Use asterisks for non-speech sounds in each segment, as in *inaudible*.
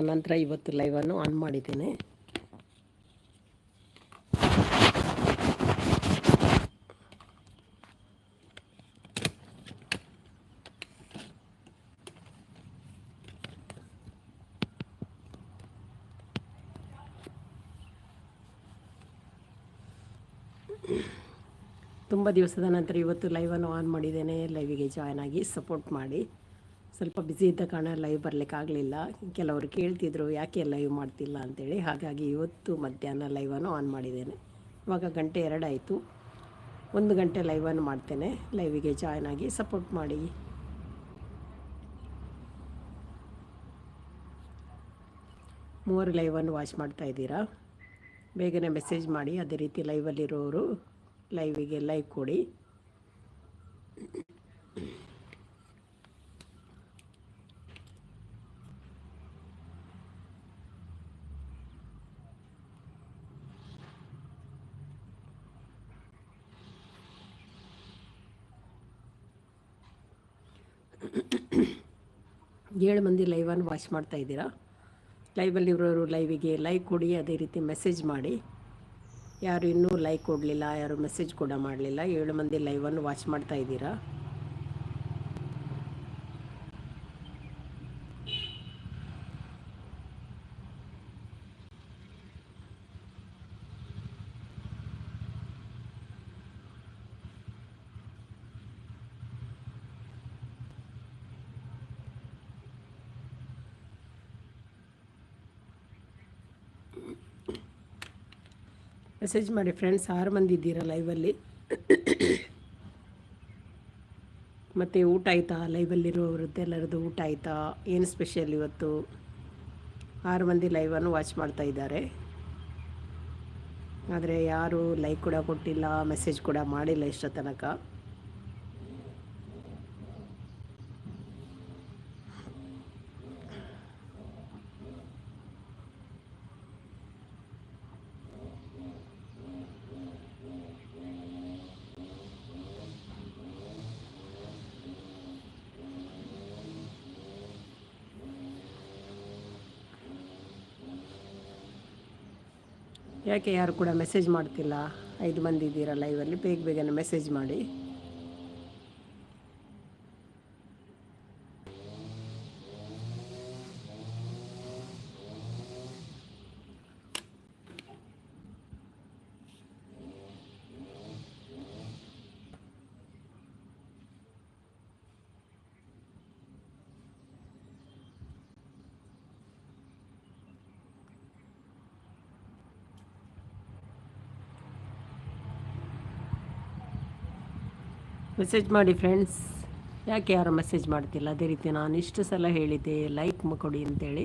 ನಂತರ ಇವತ್ತು ಲೈವನ್ನು ಆನ್ ಮಾಡಿದ್ದೇನೆ. ತುಂಬ ದಿವಸದ ನಂತರ ಇವತ್ತು ಲೈವನ್ನು ಆನ್ ಮಾಡಿದ್ದೇನೆ. ಲೈವಿಗೆ ಜಾಯ್ನ್ ಆಗಿ ಸಪೋರ್ಟ್ ಮಾಡಿ. ಸ್ವಲ್ಪ ಬ್ಯುಸಿ ಇದ್ದ ಕಾರಣ ಲೈವ್ ಬರಲಿಕ್ಕಾಗಲಿಲ್ಲ ಕೆಲವರು ಕೇಳ್ತಿದ್ರು, ಯಾಕೆ ಲೈವ್ ಮಾಡ್ತಿಲ್ಲ? ಅಂತೇಳಿ. ಹಾಗಾಗಿ ಇವತ್ತು ಮಧ್ಯಾಹ್ನ ಲೈವನ್ನು ಆನ್ ಮಾಡಿದ್ದೇನೆ. ಇವಾಗ ಗಂಟೆ ಎರಡಾಯಿತು ಒಂದು ಗಂಟೆ ಲೈವನ್ನು ಮಾಡ್ತೇನೆ. ಲೈವಿಗೆ ಜಾಯ್ನ್ ಆಗಿ ಸಪೋರ್ಟ್ ಮಾಡಿ. ಮೂವರು ಲೈವನ್ನು ವಾಚ್ ಮಾಡ್ತಾ ಇದ್ದೀರಾ? ಬೇಗನೆ ಮೆಸೇಜ್ ಮಾಡಿ. ಅದೇ ರೀತಿ ಲೈವಲ್ಲಿರೋರು ಲೈವಿಗೆ ಲೈವ್ ಕೊಡಿ. ಏಳು ಮಂದಿ ಲೈವನ್ನು ವಾಚ್ ಮಾಡ್ತಾ ಇದ್ದೀರಾ? ಲೈವಲ್ಲಿರೋರು ಲೈವಿಗೆ ಲೈಕ್ ಕೊಡಿ, ಅದೇ ರೀತಿ ಮೆಸೇಜ್ ಮಾಡಿ. ಯಾರು ಇನ್ನೂ ಲೈಕ್ ಕೊಡಲಿಲ್ಲ, ಯಾರು ಮೆಸೇಜ್ ಕೂಡ ಮಾಡಲಿಲ್ಲ, ಏಳು ಮಂದಿ ಲೈವನ್ನು ವಾಚ್ ಮಾಡ್ತಾ ಇದ್ದೀರಾ? ಮೆಸೇಜ್ ಮಾಡಿ ಫ್ರೆಂಡ್ಸ್ ಆರು ಮಂದಿ ಇದ್ದೀರಾ ಲೈವಲ್ಲಿ ಮತ್ತು ಊಟ ಆಯಿತಾ? ಲೈವಲ್ಲಿರೋರದ್ದೆಲ್ಲರದ್ದು ಊಟ ಆಯಿತಾ? ಏನು ಸ್ಪೆಷಲ್ ಇವತ್ತು? ಆರು ಮಂದಿ ಲೈವನ್ನು ವಾಚ್ ಮಾಡ್ತಾ ಇದ್ದಾರೆ. ಆದರೆ ಯಾರು ಲೈಕ್ ಕೂಡ ಕೊಟ್ಟಿಲ್ಲ ಮೆಸೇಜ್ ಕೂಡ ಮಾಡಿಲ್ಲ ಇಷ್ಟ ತನಕ ಯಾಕೆ ಯಾರು ಕೂಡ ಮೆಸೇಜ್ ಮಾಡ್ತಿಲ್ಲ? ಐದು ಮಂದಿ ಇದ್ದೀರಾ ಲೈವಲ್ಲಿ ಬೇಗ ಬೇಗನೆ ಮೆಸೇಜ್ ಮಾಡಿ. ಮೆಸೇಜ್ ಮಾಡಿ ಫ್ರೆಂಡ್ಸ್ ಯಾಕೆ ಯಾರು ಮೆಸೇಜ್ ಮಾಡ್ತಿಲ್ಲ? ಅದೇ ರೀತಿ ನಾನು ಇಷ್ಟು ಸಲ ಹೇಳಿದ್ದೆ ಲೈಕ್ ಕೊಡಿ ಅಂತೇಳಿ.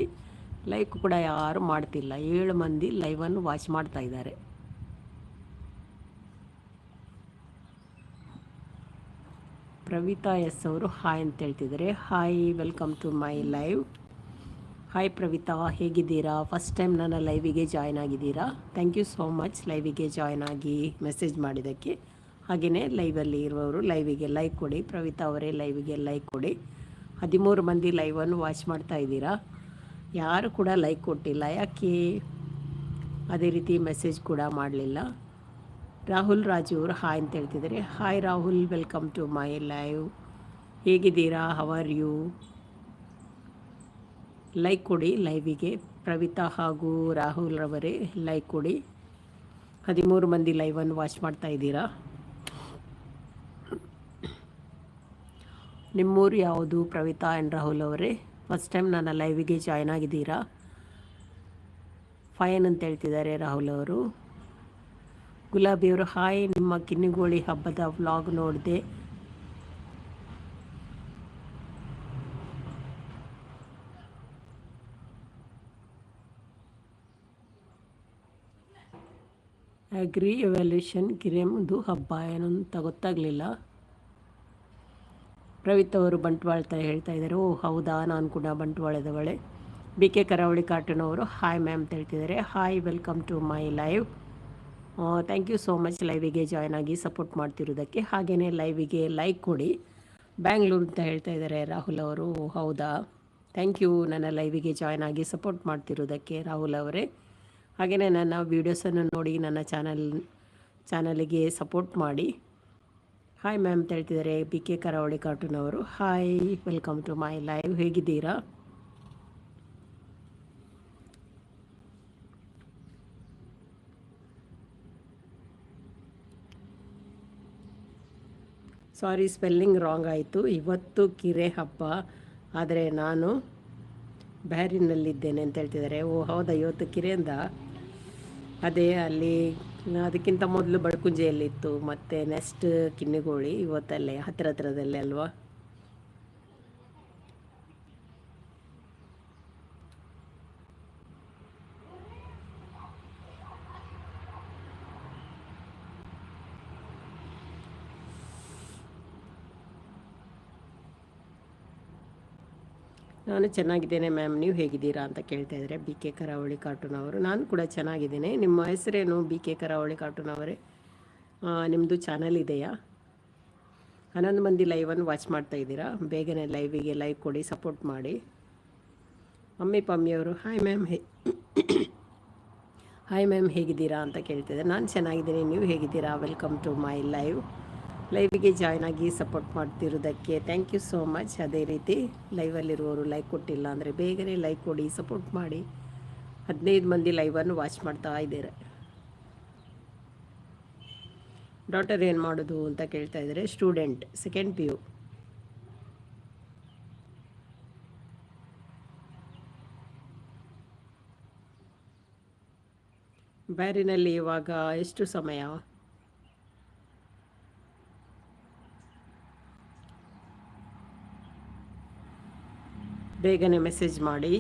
ಲೈಕ್ ಕೂಡ ಯಾರು ಮಾಡ್ತಿಲ್ಲ. ಏಳು ಮಂದಿ ಲೈವನ್ನು ವಾಚ್ ಮಾಡ್ತಾ ಇದ್ದಾರೆ. ಪ್ರವಿತಾ ಎಸ್ ಅವರು ಹಾಯ್ ಅಂತ ಹೇಳ್ತಿದ್ದಾರೆ. Hi welcome to my live hi Pravita, ಹೇಗಿದ್ದೀರಾ? ಫಸ್ಟ್ ಟೈಮ್ ನನ್ನ ಲೈವಿಗೆ ಜಾಯ್ನ್ ಆಗಿದ್ದೀರಾ? ಥ್ಯಾಂಕ್ ಯು ಸೋ ಮಚ್ ಲೈವಿಗೆ ಜಾಯ್ನ್ ಆಗಿ ಮೆಸೇಜ್ ಮಾಡಿದ್ದಕ್ಕೆ. ಹಾಗೆಯೇ ಲೈವಲ್ಲಿ ಇರುವವರು ಲೈವಿಗೆ ಲೈಕ್ ಕೊಡಿ. ಪ್ರವಿತಾ ಅವರೇ ಲೈವಿಗೆ ಲೈಕ್ ಕೊಡಿ. ಹದಿಮೂರು ಮಂದಿ ಲೈವನ್ನು ವಾಚ್ ಮಾಡ್ತಾ ಇದ್ದೀರಾ? ಯಾರು ಕೂಡ ಲೈಕ್ ಕೊಟ್ಟಿಲ್ಲ. ಯಾಕೆ? ಅದೇ ರೀತಿ ಮೆಸೇಜ್ ಕೂಡ ಮಾಡಲಿಲ್ಲ. ರಾಹುಲ್ ರಾಜು ಅವರು ಹಾಯ್ ಅಂತ ಹೇಳ್ತಿದ್ದಾರೆ. Hi Rahul welcome to my live ಹೇಗಿದ್ದೀರಾ? ಹವರ್ ಯು ಲೈಕ್ ಕೊಡಿ ಲೈವಿಗೆ ಪ್ರವಿತಾ ಹಾಗೂ ರಾಹುಲ್ ರವರೇ ಲೈಕ್ ಕೊಡಿ. ಹದಿಮೂರು ಮಂದಿ ಲೈವನ್ನು ವಾಚ್ ಮಾಡ್ತಾ ಇದ್ದೀರಾ? ನಿಮ್ಮೂರು ಯಾವುದು ಪ್ರವಿತಾ ಆ್ಯಂಡ್ ರಾಹುಲ್ ಅವರೇ? ಫಸ್ಟ್ ಟೈಮ್ ನನ್ನ ಲೈವಿಗೆ ಜಾಯ್ನ್ ಆಗಿದ್ದೀರಾ? ಫೈನ್ ಅಂತ ಹೇಳ್ತಿದ್ದಾರೆ ರಾಹುಲ್ ಅವರು. ಗುಲಾಬಿಯವರು ಹಾಯ್ ನಿಮ್ಮ ಕಿನ್ನಿಗೋಳಿ ಹಬ್ಬದ ವ್ಲಾಗ್ ನೋಡಿದೆ. ಅಗ್ರಿ ಎವ್ಯಾಲ್ಯೂಷನ್ ಕಿರೆಮ್ದು ಹಬ್ಬ ಏನು ಅಂತ ಗೊತ್ತಾಗಲಿಲ್ಲ. ಪ್ರವೀತ್ ಅವರು ಬಂಟ್ವಾಳ ಹೇಳ್ತಾ ಇದ್ದಾರೆ. ಓ ಹೌದಾ? ನಾನು ಕೂಡ ಬಂಟ್ವಾಳದವಳೆ. ಬಿ ಕೆ ಕರಾವಳಿ ಕಾರ್ಟೂನ್ ಅವರು, ಹಾಯ್ ಮ್ಯಾಮ್ ಅಂತ ಹೇಳ್ತಿದ್ದಾರೆ. Hi, welcome to my live. Thank you so much ಲೈವಿಗೆ join ಆಗಿ ಸಪೋರ್ಟ್ ಮಾಡ್ತಿರೋದಕ್ಕೆ. ಹಾಗೆಯೇ ಲೈವಿಗೆ ಲೈಕ್ ಕೊಡಿ. ಬ್ಯಾಂಗ್ಳೂರು ಅಂತ ಹೇಳ್ತಾ ಇದ್ದಾರೆ ರಾಹುಲ್ ಅವರು. ಹೌದಾ? Thank you. ನನ್ನ ಲೈವಿಗೆ ಜಾಯ್ನ್ ಆಗಿ ಸಪೋರ್ಟ್ ಮಾಡ್ತಿರೋದಕ್ಕೆ ರಾಹುಲ್ ಅವರೇ. ಹಾಗೆಯೇ ನನ್ನ ವೀಡಿಯೋಸನ್ನು ನೋಡಿ ನನ್ನ ಚಾನಲ್, ಚಾನಲಿಗೆ ಸಪೋರ್ಟ್ ಮಾಡಿ. ಹಾಯ್ ಮ್ಯಾಮ್ ಅಂತ ಹೇಳ್ತಿದ್ದಾರೆ ಬಿ ಕೆ ಕರಾವಳಿ ಕಾರ್ಟೂನ್ ಅವರು. Hi welcome to my live ಹೇಗಿದ್ದೀರಾ? ಸಾರಿ ಸ್ಪೆಲ್ಲಿಂಗ್ ರಾಂಗ್ ಆಯಿತು. ಇವತ್ತು ಕಿರೆ ಹಬ್ಬ, ಆದರೆ ನಾನು ಬ್ಯಾರಿನಲ್ಲಿದ್ದೇನೆ ಅಂತ ಹೇಳ್ತಿದ್ದಾರೆ ಓ, ಹೌದಾ, ಇವತ್ತು ಕಿರೆಯಿಂದ ಅದೇ, ಅಲ್ಲಿ ಅದಕ್ಕಿಂತ ಮೊದಲು ಬಡಕುಂಜೆಯಲ್ಲಿತ್ತು ಮತ್ತೆ ನೆಕ್ಸ್ಟ್ ಕಿನ್ನಿಗೋಳಿ ಇವತ್ತಲ್ಲೇ ಹತ್ತಿರ ಹತ್ತಿರದಲ್ಲೇ ಅಲ್ವಾ? ನಾನು ಚೆನ್ನಾಗಿದ್ದೇನೆ ಮ್ಯಾಮ್, ನೀವು ಹೇಗಿದ್ದೀರಾ ಅಂತ ಕೇಳ್ತಾ ಇದ್ದಾರೆ ಬಿ ಕೆ ಕರಾವಳಿ ಕಾರ್ಟೂನ್ ಅವರು. ನಾನು ಕೂಡ ಚೆನ್ನಾಗಿದ್ದೇನೆ. ನಿಮ್ಮ ಹೆಸರೇನು ಬಿ ಕೆ ಕರಾವಳಿ ಕಾರ್ಟೂನ್ ಅವರೇ? ನಿಮ್ಮದು ಚಾನಲ್ ಇದೆಯಾ? ಹನ್ನೊಂದು ಮಂದಿ ಲೈವನ್ನು ವಾಚ್ ಮಾಡ್ತಾ ಇದ್ದೀರಾ? ಬೇಗನೆ ಲೈವಿಗೆ ಲೈವ್ ಕೊಡಿ ಸಪೋರ್ಟ್ ಮಾಡಿ. Mummy ಪಮ್ಮಿಯವರು hi ma'am hey hi ma'am ಹೇಗಿದ್ದೀರಾ? ಅಂತ ಕೇಳ್ತಿದ್ದೆ ನಾನು ಚೆನ್ನಾಗಿದ್ದೀನಿ, ನೀವು ಹೇಗಿದ್ದೀರಾ? ವೆಲ್ಕಮ್ ಟು ಮೈ ಲೈವ್ ಲೈವಿಗೆ ಜಾಯ್ನ್ ಆಗಿ ಸಪೋರ್ಟ್ ಮಾಡ್ತಿರೋದಕ್ಕೆ ಥ್ಯಾಂಕ್ ಯು ಸೋ ಮಚ್ ಅದೇ ರೀತಿ ಲೈವಲ್ಲಿರುವವರು ಲೈಕ್ ಕೊಟ್ಟಿಲ್ಲ ಅಂದರೆ ಬೇಗನೆ ಲೈಕ್ ಕೊಡಿ ಸಪೋರ್ಟ್ ಮಾಡಿ. ಹದಿನೈದು ಮಂದಿ ಲೈವನ್ನು ವಾಚ್ ಮಾಡ್ತಾ ಇದ್ದಾರೆ. ಡಾಟರ್ ಏನು ಮಾಡೋದು ಅಂತ ಕೇಳ್ತಾ ಇದ್ದಾರೆ ಸ್ಟೂಡೆಂಟ್ ಸೆಕೆಂಡ್ ಪಿ ಯು ಬ್ಯಾರಿನಲ್ಲಿ ಇವಾಗ ಎಷ್ಟು ಸಮಯ? ಬೇಗನೆ ಮೆಸೇಜ್ ಮಾಡಿ.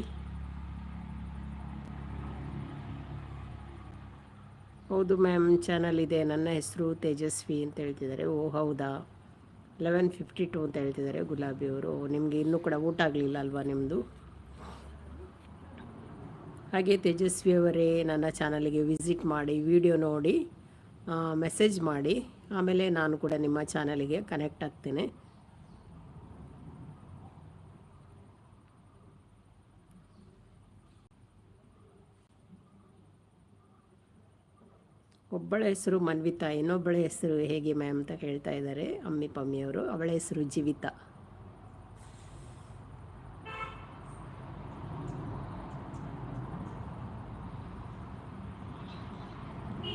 ಹೌದು ಮ್ಯಾಮ್ ಚಾನಲ್ ಇದೆ. ನನ್ನ ಹೆಸರು ತೇಜಸ್ವಿ ಅಂತ ಹೇಳ್ತಿದ್ದಾರೆ. ಓ, ಹೌದಾ? ಲೆವೆನ್ ಫಿಫ್ಟಿ ಟು ಅಂತ ಹೇಳ್ತಿದ್ದಾರೆ ಗುಲಾಬಿ ಅವರು. ನಿಮಗೆ ಇನ್ನೂ ಕೂಡ ಊಟ ಆಗಲಿಲ್ಲ ಅಲ್ವಾ ನಿಮ್ಮದು ಹಾಗೆ ತೇಜಸ್ವಿ ಅವರೇ ನನ್ನ ಚಾನಲಿಗೆ ವಿಸಿಟ್ ಮಾಡಿ ವಿಡಿಯೋ ನೋಡಿ ಮೆಸೇಜ್ ಮಾಡಿ. ಆಮೇಲೆ ನಾನು ಕೂಡ ನಿಮ್ಮ ಚಾನಲಿಗೆ ಕನೆಕ್ಟ್ ಆಗ್ತೇನೆ. ಒಬ್ಬಳ ಹೆಸರು ಮನ್ವಿತಾ, ಇನ್ನೊಬ್ಬಳ ಹೆಸರು ಹೇಗೆ ಮ್ಯಾಮ್ ಅಂತ ಹೇಳ್ತಾ ಇದ್ದಾರೆ. ಅಮ್ಮಿ ಪಮ್ಮಿಯವರು ಅವಳ ಹೆಸರು ಜೀವಿತಾ.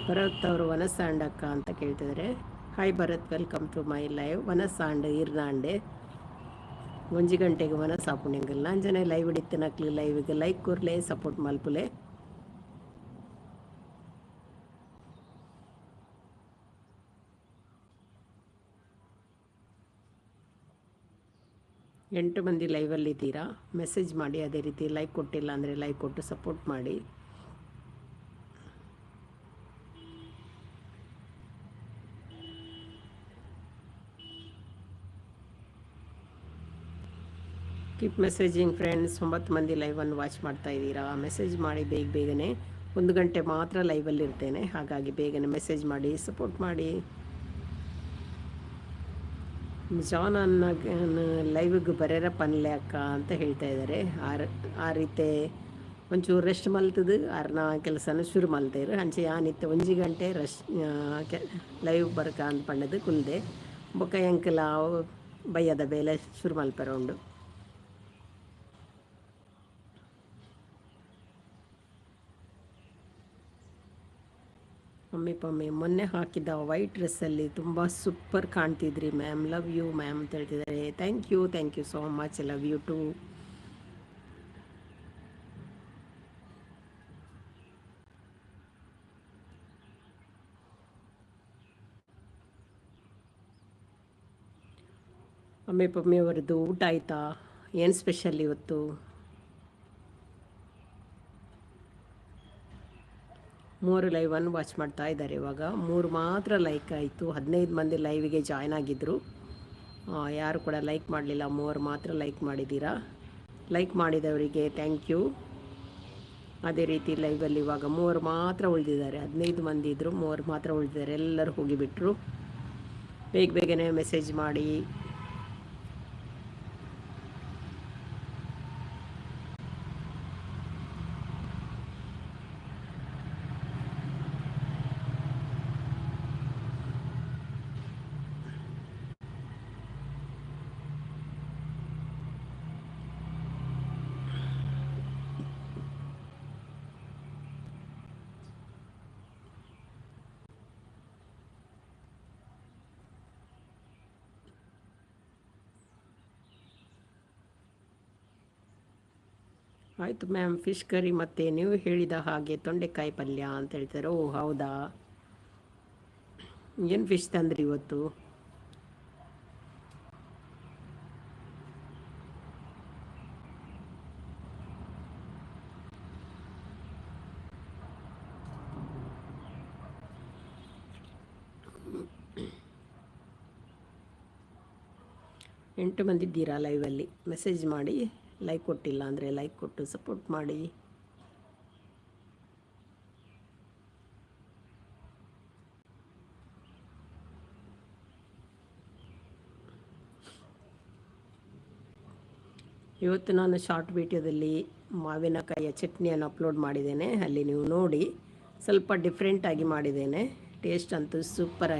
ಭರತ್ ಅವರು ವನಸಾಂಡಕ್ಕ ಅಂತ ಕೇಳ್ತಿದ್ದಾರೆ. Hi Bharat welcome to my live ವನಸಾಂಡ್, ಇರ್ನಾಂಡೆ. ಒಂಜಿ ಗಂಟೆಗೆ ವನಸಾಪುಣಿಂಗಲ್ ಜನ ಲೈವ್ ಹಿಡಿತೇನೆ ಲೈವಿಗೆ ಲೈಕ್ ಕೂರ್ಲೆ ಸಪೋರ್ಟ್ ಮಲ್ಪುಲೆ. ಎಂಟು ಮಂದಿ ಲೈವಲ್ಲಿದ್ದೀರಾ ಮೆಸೇಜ್ ಮಾಡಿ, ಅದೇ ರೀತಿ ಲೈಕ್ ಕೊಟ್ಟಿಲ್ಲ ಅಂದರೆ ಲೈಕ್ ಕೊಟ್ಟು ಸಪೋರ್ಟ್ ಮಾಡಿ. ಕೀಪ್ ಮೆಸೇಜಿಂಗ್ ಫ್ರೆಂಡ್ಸ್ ಒಂಬತ್ತು ಮಂದಿ ಲೈವನ್ನು ವಾಚ್ ಮಾಡ್ತಾ ಇದ್ದೀರಾ? ಮೆಸೇಜ್ ಮಾಡಿ ಬೇಗ ಬೇಗನೆ. ಒಂದು ಗಂಟೆ ಮಾತ್ರ ಲೈವಲ್ಲಿರ್ತೇನೆ ಹಾಗಾಗಿ ಬೇಗನೆ ಮೆಸೇಜ್ ಮಾಡಿ ಸಪೋರ್ಟ್ ಮಾಡಿ. ಜಾನ್ ಅನ್ನ ಲೈವಿಗೆ ಪನ್ಲೆ ಅಕ್ಕ ಅಂತ ಹೇಳ್ತಾ ಇದ್ದಾರೆ ಆರ್ ಆ ರೀತಿ ಒಂಚೂರು ರೆಸ್ಟ್ ಮಲ್ತದು ಆರ್ನ ಕೆಲಸನ ಶುರು ಮಲ್ತೇರು ಅಂಚೆ ಆ ನಿತ್ಯ ಒಂಜಿ ಗಂಟೆ ರಶ್ ಲೈವ್ ಬರ್ಕ ಅಂತ ಪಣ್ಣದು ಕುಲ್ದೆ. ಬೊಕ್ಕ ಎಂಕಲ ಬಯ್ಯದ ಬೇಲೆ ಶುರು ಮಲ್ಪರ ಮಮ್ಮಿ ಪಮ್ಮಿ ಮೊನ್ನೆ ಹಾಕಿದ್ದ ವೈಟ್ ಡ್ರೆಸ್ಸಲ್ಲಿ ತುಂಬ ಸೂಪರ್ ಕಾಣ್ತಿದ್ರಿ ಮ್ಯಾಮ್ ಲವ್ ಯು ಮ್ಯಾಮ್ ಅಂತ ಹೇಳ್ತಿದ್ದಾರೆ. Thank you thank you so much love you to mummy Pammi ಅವರದ್ದು ಊಟ ಆಯಿತಾ? ಏನು ಸ್ಪೆಷಲ್ ಇವತ್ತು? ಮೂರು ಲೈವನ್ನು ವಾಚ್ ಮಾಡ್ತಾ ಇದ್ದಾರೆ ಇವಾಗ. ಮೂರು ಮಾತ್ರ ಲೈಕ್ ಆಯಿತು. ಹದಿನೈದು ಮಂದಿ ಲೈವಿಗೆ ಜಾಯ್ನ್ ಆಗಿದ್ದರು ಯಾರು ಕೂಡ ಲೈಕ್ ಮಾಡಲಿಲ್ಲ. ಮೂವರು ಮಾತ್ರ ಲೈಕ್ ಮಾಡಿದ್ದೀರಾ? ಲೈಕ್ ಮಾಡಿದವರಿಗೆ ಥ್ಯಾಂಕ್ ಯು ಅದೇ ರೀತಿ ಲೈವಲ್ಲಿ ಇವಾಗ ಮೂವರು ಮಾತ್ರ ಉಳಿದಿದ್ದಾರೆ. ಹದಿನೈದು ಮಂದಿ ಇದ್ದರು ಮೂವರು ಮಾತ್ರ ಉಳಿದಿದ್ದಾರೆ. ಎಲ್ಲರೂ ಹೋಗಿಬಿಟ್ರು. ಬೇಗ ಬೇಗನೆ ಮೆಸೇಜ್ ಮಾಡಿ. ಮ್ಯಾಮ್ ಫಿಶ್ ಕರಿ ಮತ್ತು ನೀವು ಹೇಳಿದ ಹಾಗೆ ತೊಂಡೆಕಾಯಿ ಪಲ್ಯ ಅಂತ ಹೇಳ್ತಾರೆ. ಓ, ಹೌದಾ? ಏನು ಫಿಶ್ ತಂದ್ರಿ ಇವತ್ತು? ಎಂಟು ಮಂದಿ ಇದ್ದೀರಾ ಲೈವಲ್ಲಿ ಮೆಸೇಜ್ ಮಾಡಿ. ಲೈಕ್ ಕೊಟ್ಟಿಲ್ಲ ಅಂದರೆ ಲೈಕ್ ಕೊಟ್ಟು ಸಪೋರ್ಟ್ ಮಾಡಿ. ಇವತ್ತು ನಾನು ಶಾರ್ಟ್ ವಿಡಿಯೋದಲ್ಲಿ ಮಾವಿನಕಾಯಿಯ ಚಟ್ನಿಯನ್ನು ಅಪ್ಲೋಡ್ ಮಾಡಿದ್ದೇನೆ. ಅಲ್ಲಿ ನೀವು ನೋಡಿ ಸ್ವಲ್ಪ ಡಿಫ್ರೆಂಟಾಗಿ ಮಾಡಿದ್ದೇನೆ. ಟೇಸ್ಟ್ ಅಂತೂ ಸೂಪರ್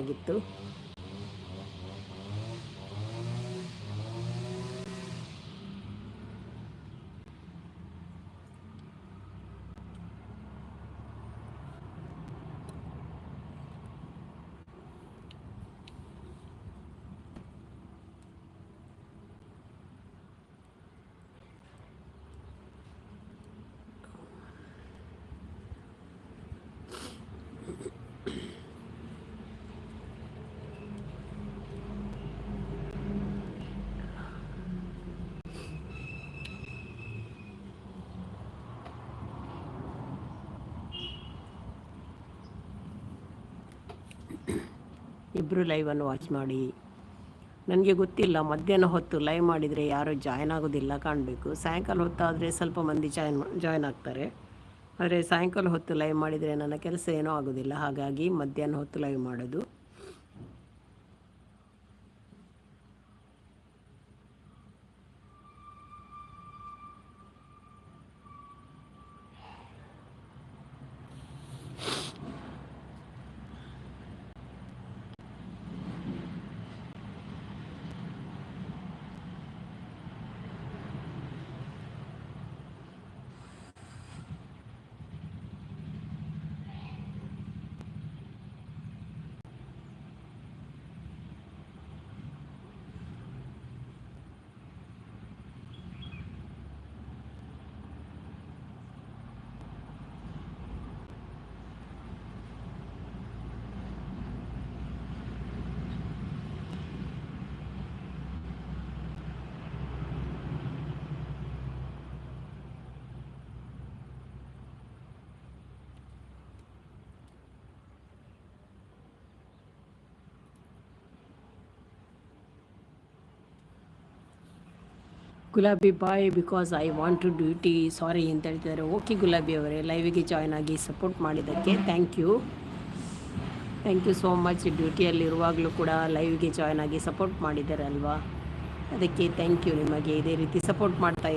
ಇಬ್ಬರು ಲೈವನ್ನು ವಾಚ್ ಮಾಡಿ. ನನಗೆ ಗೊತ್ತಿಲ್ಲ, ಮಧ್ಯಾಹ್ನ ಹೊತ್ತು ಲೈವ್ ಮಾಡಿದರೆ ಯಾರೂ ಜಾಯ್ನ್ ಆಗೋದಿಲ್ಲ ಕಾಣಬೇಕು. ಸಾಯಂಕಾಲ ಹೊತ್ತಾದರೆ ಸ್ವಲ್ಪ ಮಂದಿ ಜಾಯ್ನ್ ಜಾಯ್ನ್ ಆಗ್ತಾರೆ. ಆದರೆ ಸಾಯಂಕಾಲ ಹೊತ್ತು ಲೈವ್ ಮಾಡಿದರೆ ನನ್ನ ಕೆಲಸ ಏನೂ ಆಗೋದಿಲ್ಲ. ಹಾಗಾಗಿ ಮಧ್ಯಾಹ್ನ ಹೊತ್ತು ಲೈವ್ ಮಾಡೋದು. Gulabi boy because I want to duty sorry ಅಂತ ಹೇಳ್ತಿದ್ದಾರೆ ಓಕೆ ಗುಲಾಬಿ ಅವರೇ ಲೈವಿಗೆ ಜಾಯ್ನ್ ಆಗಿ ಸಪೋರ್ಟ್ ಮಾಡಿದ್ದಕ್ಕೆ thank you thank you so much ಡ್ಯೂಟಿಯಲ್ಲಿರುವಾಗಲೂ ಕೂಡ ಲೈವ್ಗೆ ಜಾಯ್ನ್ ಆಗಿ ಸಪೋರ್ಟ್ ಮಾಡಿದ್ದಾರೆ ಅಲ್ವಾ? ಅದಕ್ಕೆ ಥ್ಯಾಂಕ್ ಯು ನಿಮಗೆ. ಇದೇ ರೀತಿ ಸಪೋರ್ಟ್ ಮಾಡ್ತಾ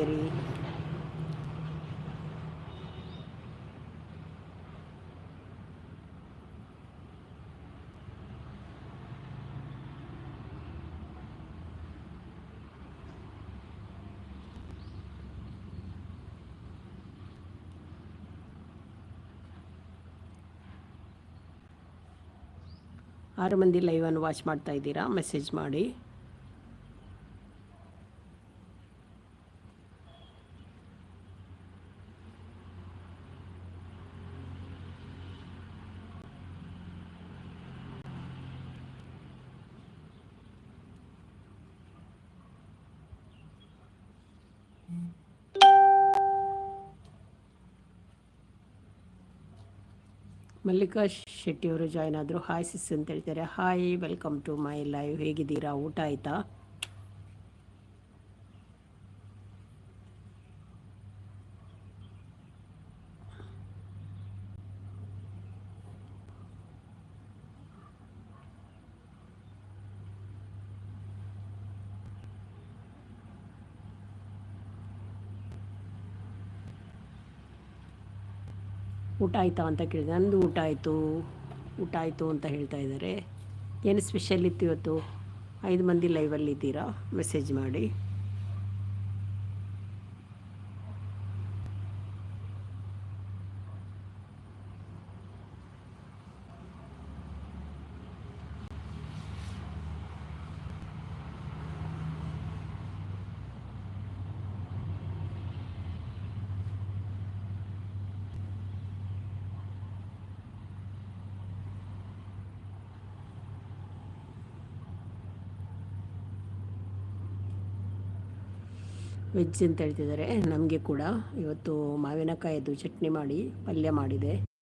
ಆರು ಮಂದಿ ಲೈವನ್ನು ವಾಚ್ ಮಾಡ್ತಾ ಇದ್ದೀರಾ? ಮೆಸೇಜ್ ಮಾಡಿ. ಮಲ್ಲಿಕಾ ಶೆಟ್ಟಿಯವರು ಜಾಯ್ನ್ ಆದರು. ಹಾಯ್ ಸಿಸ್ ಅಂತ ಹೇಳ್ತಾರೆ hi welcome to my live ಹೇಗಿದ್ದೀರಾ? ಊಟ ಆಯಿತಾ? ಊಟ ಆಯಿತಾ ಅಂತ ಕೇಳಿದೆ. ನಂದು ಊಟ ಆಯಿತು. ಊಟ ಆಯಿತು ಅಂತ ಹೇಳ್ತಾ ಇದ್ದಾರೆ. ಏನು ಸ್ಪೆಷಲ್ ಇತ್ತು ಇವತ್ತು? ಐದು ಮಂದಿ ಲೈವಲ್ಲಿ ಇದ್ದೀರಾ? ಮೆಸೇಜ್ ಮಾಡಿ. ವೆಜ್ ಅಂತ ಹೇಳ್ತಿದ್ದಾರೆ. ನಮಗೆ ಕೂಡ ಇವತ್ತು ಮಾವಿನಕಾಯಿದು ಚಟ್ನಿ ಮಾಡಿ ಪಲ್ಯ ಮಾಡಿದೆ.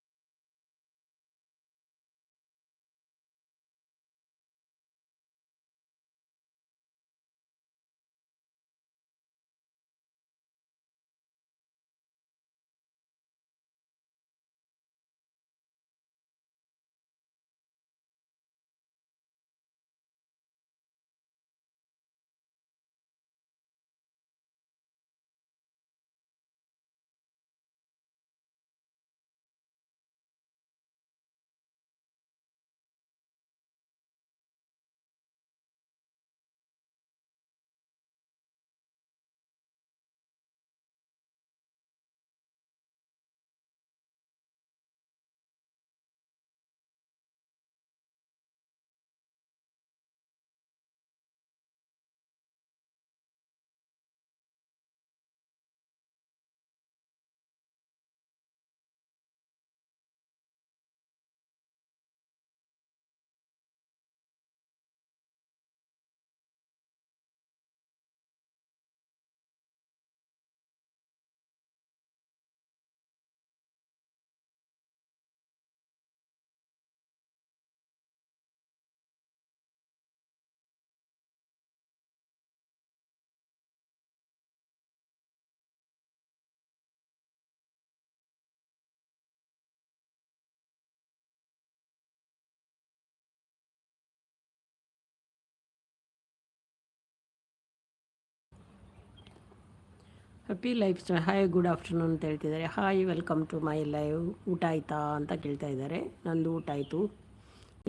Happy lifestyle hi good afternoon ಅಂತ ಹೇಳ್ತಿದ್ದಾರೆ. Hi welcome to my live ಊಟ ಆಯಿತಾ ಅಂತ ಕೇಳ್ತಾ ಇದ್ದಾರೆ. ನಂದು ಊಟ ಆಯಿತು.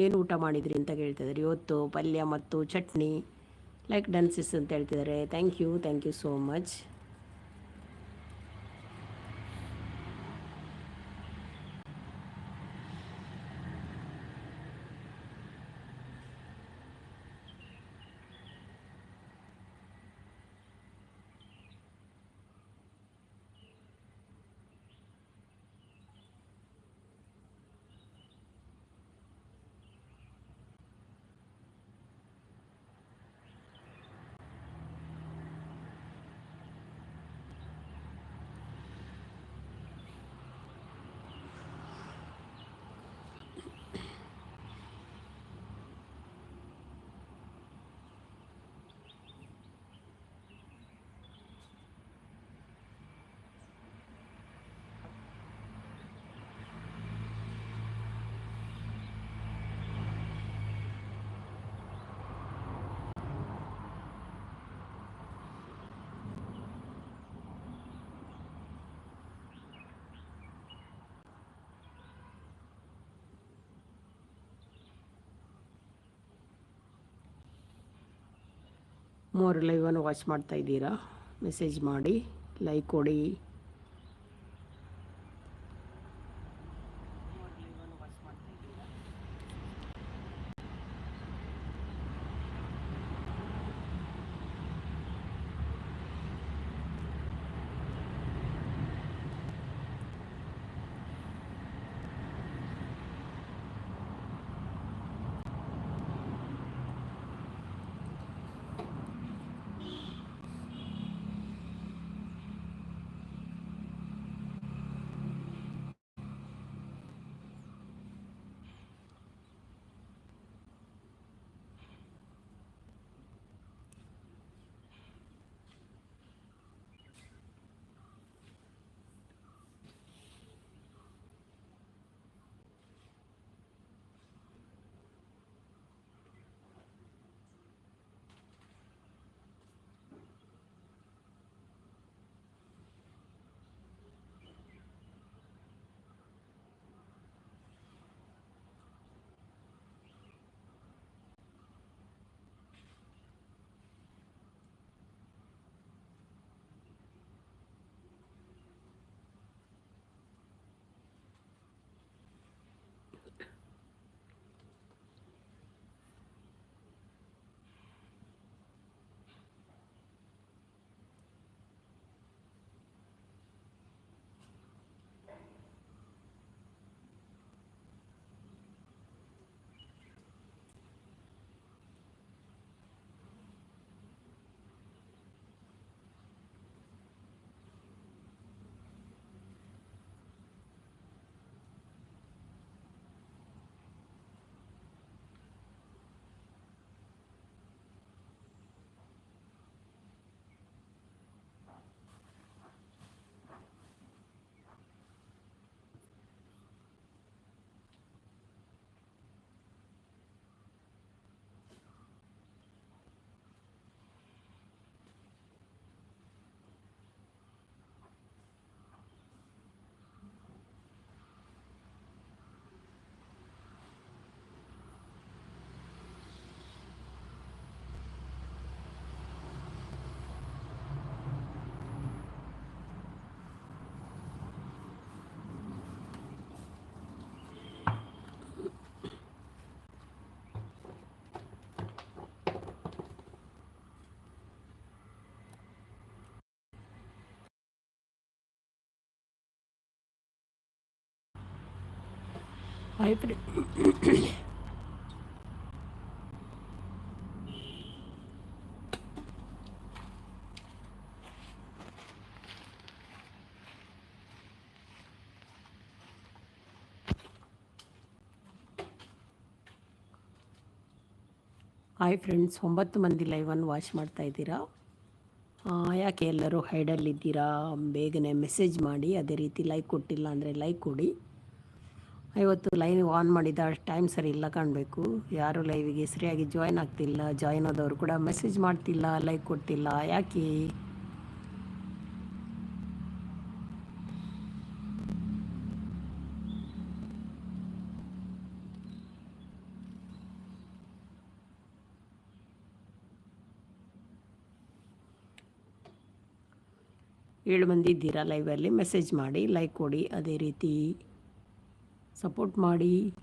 ಏನು ಊಟ ಮಾಡಿದ್ರಿ ಅಂತ ಕೇಳ್ತಿದ್ದಾರೆ ಇವತ್ತು ಪಲ್ಯ ಮತ್ತು ಚಟ್ನಿ ಲೈಕ್ ಡನ್ಸಿಸ್ ಅಂತ ಹೇಳ್ತಿದ್ದಾರೆ. Thank you thank you so much ಮೂರು ಲೈವನ್ನು ವಾಚ್ ಮಾಡ್ತಾ ಇದ್ದೀರಾ? ಮೆಸೇಜ್ ಮಾಡಿ ಲೈಕ್ ಕೊಡಿ. ಹಾಯ್ ಫ್ರೆ ಹಾಯ್ ಫ್ರೆಂಡ್ಸ್ ಒಂಬತ್ತು ಮಂದಿ ಲೈವನ್ನು ವಾಚ್ ಮಾಡ್ತಾ ಇದ್ದೀರಾ? ಯಾಕೆ ಎಲ್ಲರೂ ಹೈಡಲ್ಲಿದ್ದೀರಾ ಬೇಗನೆ ಮೆಸೇಜ್ ಮಾಡಿ, ಅದೇ ರೀತಿ ಲೈಕ್ ಕೊಟ್ಟಿಲ್ಲ ಅಂದರೆ ಲೈಕ್ ಕೊಡಿ. ಇವತ್ತು ಲೈವ್ ಆನ್ ಮಾಡಿದ ಟೈಮ್ ಸರಿ ಇಲ್ಲ ಕಾಣಬೇಕು. ಯಾರು ಲೈವಿಗೆ ಸರಿಯಾಗಿ ಜಾಯ್ನ್ ಆಗ್ತಿಲ್ಲ. ಜಾಯ್ನ್ ಆದವರು ಕೂಡ ಮೆಸೇಜ್ ಮಾಡ್ತಿಲ್ಲ ಲೈಕ್ ಕೊಡ್ತಿಲ್ಲ. ಯಾಕೆ? ಏಳು ಮಂದಿ ಇದ್ದೀರಾ ಲೈವಲ್ಲಿ ಮೆಸೇಜ್ ಮಾಡಿ ಲೈಕ್ ಕೊಡಿ. ಅದೇ ರೀತಿ ಸಪೋರ್ಟ್ ಮಾಡಿ.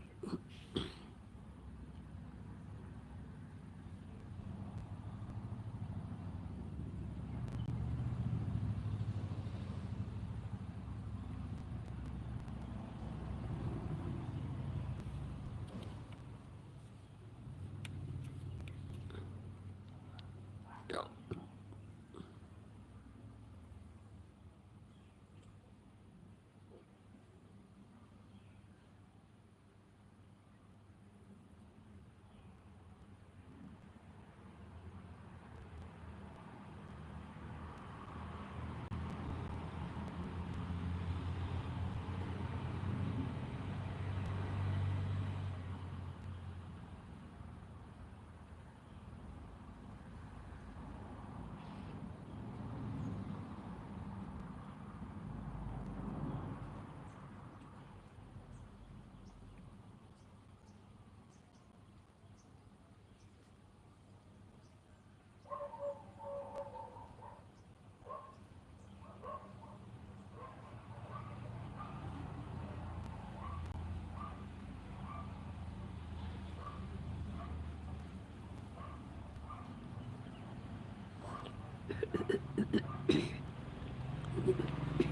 *coughs*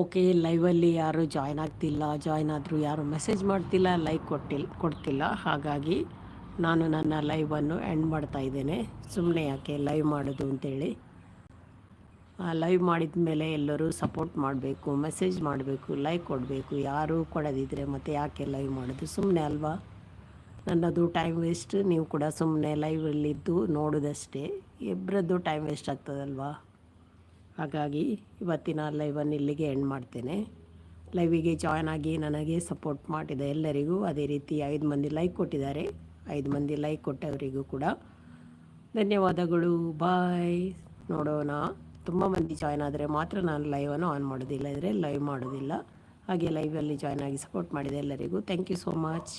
ಓಕೆ, ಲೈವಲ್ಲಿ ಯಾರು ಜಾಯ್ನ್ ಆಗ್ತಿಲ್ಲ, ಜಾಯ್ನ್ ಆದರೂ ಯಾರು ಮೆಸೇಜ್ ಮಾಡ್ತಿಲ್ಲ, ಲೈಕ್ ಕೊಟ್ಟಿಲ್ಲ ಕೊಡ್ತಿಲ್ಲ. ಹಾಗಾಗಿ ನಾನು ನನ್ನ ಲೈವನ್ನು ಎಂಡ್ ಮಾಡ್ತಾ ಇದ್ದೇನೆ. ಸುಮ್ಮನೆ ಯಾಕೆ ಲೈವ್ ಮಾಡೋದು ಅಂತೇಳಿ. ಲೈವ್ ಮಾಡಿದ ಮೇಲೆ ಎಲ್ಲರೂ ಸಪೋರ್ಟ್ ಮಾಡಬೇಕು, ಮೆಸೇಜ್ ಮಾಡಬೇಕು, ಲೈಕ್ ಕೊಡಬೇಕು. ಯಾರೂ ಕೊಡೋದಿದ್ದರೆ ಮತ್ತು ಯಾಕೆ ಲೈವ್ ಮಾಡೋದು? ಸುಮ್ಮನೆ ಅಲ್ವಾ? ನನ್ನದು ಟೈಮ್ ವೇಸ್ಟ್. ನೀವು ಕೂಡ ಸುಮ್ಮನೆ ಲೈವಲ್ಲಿದ್ದು ನೋಡೋದಷ್ಟೇ. ಇಬ್ಬರದ್ದು ಟೈಮ್ ವೇಸ್ಟ್ ಆಗ್ತದಲ್ವಾ? ಹಾಗಾಗಿ ಇವತ್ತಿನ ಲೈವನ್ನು ಇಲ್ಲಿಗೆ ಎಂಡ್ ಮಾಡ್ತೇನೆ. ಲೈವಿಗೆ ಜಾಯ್ನ್ ಆಗಿ ನನಗೆ ಸಪೋರ್ಟ್ ಮಾಡಿದ ಎಲ್ಲರಿಗೂ ಅದೇ ರೀತಿ ಐದು ಮಂದಿ ಲೈಕ್ ಕೊಟ್ಟಿದ್ದಾರೆ. ಐದು ಮಂದಿ ಲೈಕ್ ಕೊಟ್ಟವರಿಗೂ ಕೂಡ ಧನ್ಯವಾದಗಳು. ಬಾಯ್ ನೋಡೋಣ. ತುಂಬ ಮಂದಿ ಜಾಯ್ನ್ ಆದರೆ ಮಾತ್ರ ನಾನು ಲೈವನ್ನು ಆನ್ ಮಾಡೋದಿಲ್ಲ ಇದ್ದರೆ ಲೈವ್ ಮಾಡೋದಿಲ್ಲ. ಹಾಗೆ ಲೈವಲ್ಲಿ ಜಾಯ್ನ್ ಆಗಿ ಸಪೋರ್ಟ್ ಮಾಡಿದ ಎಲ್ಲರಿಗೂ ಥ್ಯಾಂಕ್ ಯು ಸೋ ಮಚ್